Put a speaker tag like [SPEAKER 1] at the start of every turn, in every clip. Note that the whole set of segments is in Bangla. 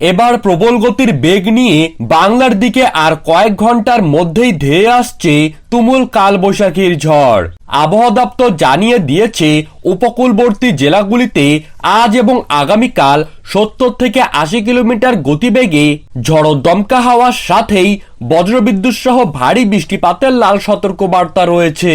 [SPEAKER 1] এবার প্রবল গতির বেগ নিয়ে বাংলার দিকে আর কয়েক ঘণ্টার মধ্যেই ধেয়ে আসছে তুমুল কালবৈশাখীর ঝড়। আবহাওয়া দপ্তর জানিয়ে দিয়েছে, উপকূলবর্তী জেলাগুলিতে আজ এবং আগামীকাল সত্তর থেকে আশি কিলোমিটার গতিবেগে ঝড় দমকা হাওয়ার সাথেই বজ্রবিদ্যুৎ সহ ভারী বৃষ্টিপাতের লাল সতর্কবার্তা রয়েছে।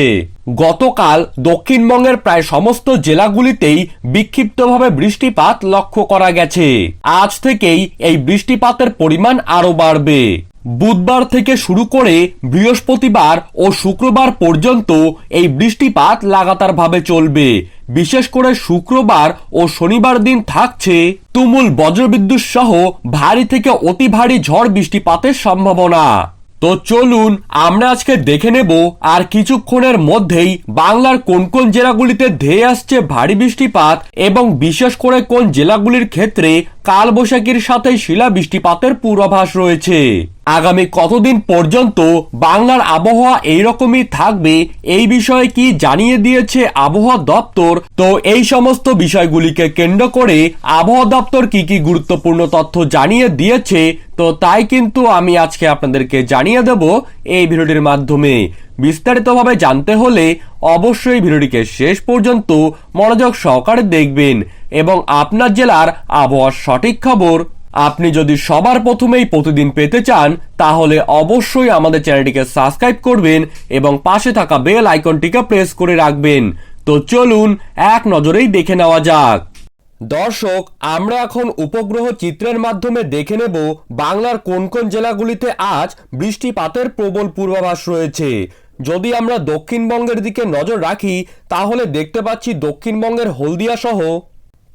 [SPEAKER 1] গতকাল দক্ষিণবঙ্গের প্রায় সমস্ত জেলাগুলিতেই বিক্ষিপ্তভাবে বৃষ্টিপাত লক্ষ্য করা গেছে। আজ থেকেই এই বৃষ্টিপাতের পরিমাণ আরও বাড়বে। বুধবার থেকে শুরু করে বৃহস্পতিবার ও শুক্রবার পর্যন্ত এই বৃষ্টিপাত লাগাতারভাবে চলবে। বিশেষ করে শুক্রবার ও শনিবার দিন থাকছে তুমুল বজ্রবিদ্যুৎ সহ ভারী থেকে অতি ভারী ঝড় বৃষ্টিপাতের সম্ভাবনা। তো চলুন, আমরা আজকে দেখে নেব আর কিছুক্ষণের মধ্যেই বাংলার কোন কোন জেলাগুলিতে ধেয়ে আসছে ভারী বৃষ্টিপাত এবং বিশেষ করে কোন জেলাগুলির ক্ষেত্রে কালবৈশাখীর সাথে শিলা বৃষ্টিপাতের পূর্বাভাস রয়েছে। আগামী কতদিন পর্যন্ত বাংলার আবহাওয়া এইরকমই থাকবে, এই বিষয়ে কি জানিয়ে দিয়েছে আবহাওয়া দপ্তর? তো এই সমস্ত বিষয়গুলিকে কেন্দ্র করে আবহাওয়া দপ্তর কি কি গুরুত্বপূর্ণ তথ্য জানিয়ে দিয়েছে, তো তাই কিন্তু আমি আজকে আপনাদেরকে জানিয়ে দেব এই ভিডিওটির মাধ্যমে। বিস্তারিতভাবে জানতে হলে অবশ্যই ভিডিওটিকে শেষ পর্যন্ত মনোযোগ সহকারে দেখবেন এবং আপনার জেলার আবহাওয়ার সঠিক খবর আপনি যদি সবার প্রথমেই প্রতিদিন পেতে চান, তাহলে অবশ্যই আমাদের চ্যানেলটিকে সাবস্ক্রাইব করবেন এবং পাশে থাকা বেল আইকনটিকে প্রেস করে রাখবেন। তো চলুন, এক নজরেই দেখে নেওয়া যাক। দর্শক, আমরা এখন উপগ্রহ চিত্রের মাধ্যমে দেখে নেব বাংলার কোন কোন জেলাগুলিতে আজ বৃষ্টিপাতের প্রবল পূর্বাভাস রয়েছে। যদি আমরা দক্ষিণবঙ্গের দিকে নজর রাখি, তাহলে দেখতে পাচ্ছি দক্ষিণবঙ্গের হলদিয়া সহ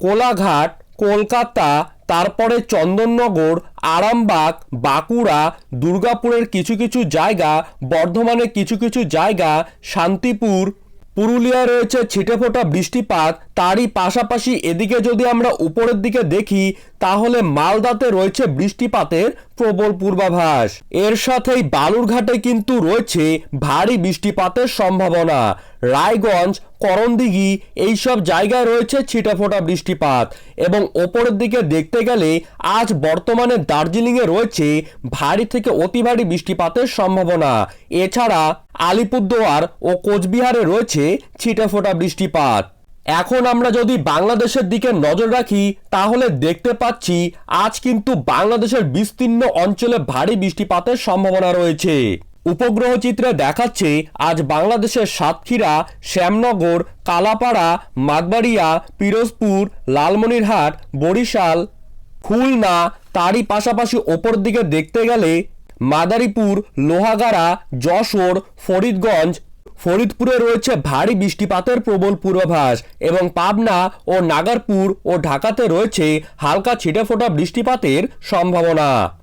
[SPEAKER 1] কোলাঘাট, কলকাতা তারপরে চন্দননগর, আরামবাগ, বাঁকুড়া, দুর্গাপুরের কিছু কিছু জায়গা, বর্ধমানে কিছু কিছু জায়গা, শান্তিপুর, পুরুলিয়ায় রয়েছে ছিটেফোঁটা বৃষ্টিপাত। তারই পাশাপাশি এদিকে যদি আমরা উপরের দিকে দেখি তাহলে মালদাতে রয়েছে বৃষ্টিপাতের প্রবল পূর্বাভাস। এর সাথেই বালুরঘাটে কিন্তু রয়েছে ভারী বৃষ্টিপাতের সম্ভাবনা। রায়গঞ্জ, করণদিঘি এইসব জায়গায় রয়েছে ছিটাফোঁটা বৃষ্টিপাত এবং ওপরের দিকে দেখতে গেলে আজ বর্তমানে দার্জিলিংয়ে রয়েছে ভারী থেকে অতি ভারী বৃষ্টিপাতের সম্ভাবনা। এছাড়া আলিপুরদুয়ার ও কোচবিহারে রয়েছে ছিটেফোঁটা বৃষ্টিপাত। এখন আমরা যদি বাংলাদেশের দিকে নজর রাখি, তাহলে দেখতে পাচ্ছি আজ কিন্তু বাংলাদেশের বিস্তীর্ণ অঞ্চলে ভারী বৃষ্টিপাতের সম্ভাবনা রয়েছে। উপগ্রহ চিত্রে দেখাচ্ছে আজ বাংলাদেশের সাতক্ষীরা, শ্যামনগর, কালাপাড়া, মাগবাড়িয়া, পিরোজপুর, লালমনিরহাট, বরিশাল, খুলনা, তারই পাশাপাশি ওপর দিকে দেখতে গেলে মাদারীপুর, লোহাগাড়া, যশোর, ফরিদগঞ্জ ফরিদপুরে রয়েছে ভারী বৃষ্টিপাতের প্রবল পূর্বাভাস এবং পাবনা ও নাগারপুর ও ঢাকাতে রয়েছে হালকা ছিটেফোঁটা বৃষ্টিপাতের সম্ভাবনা।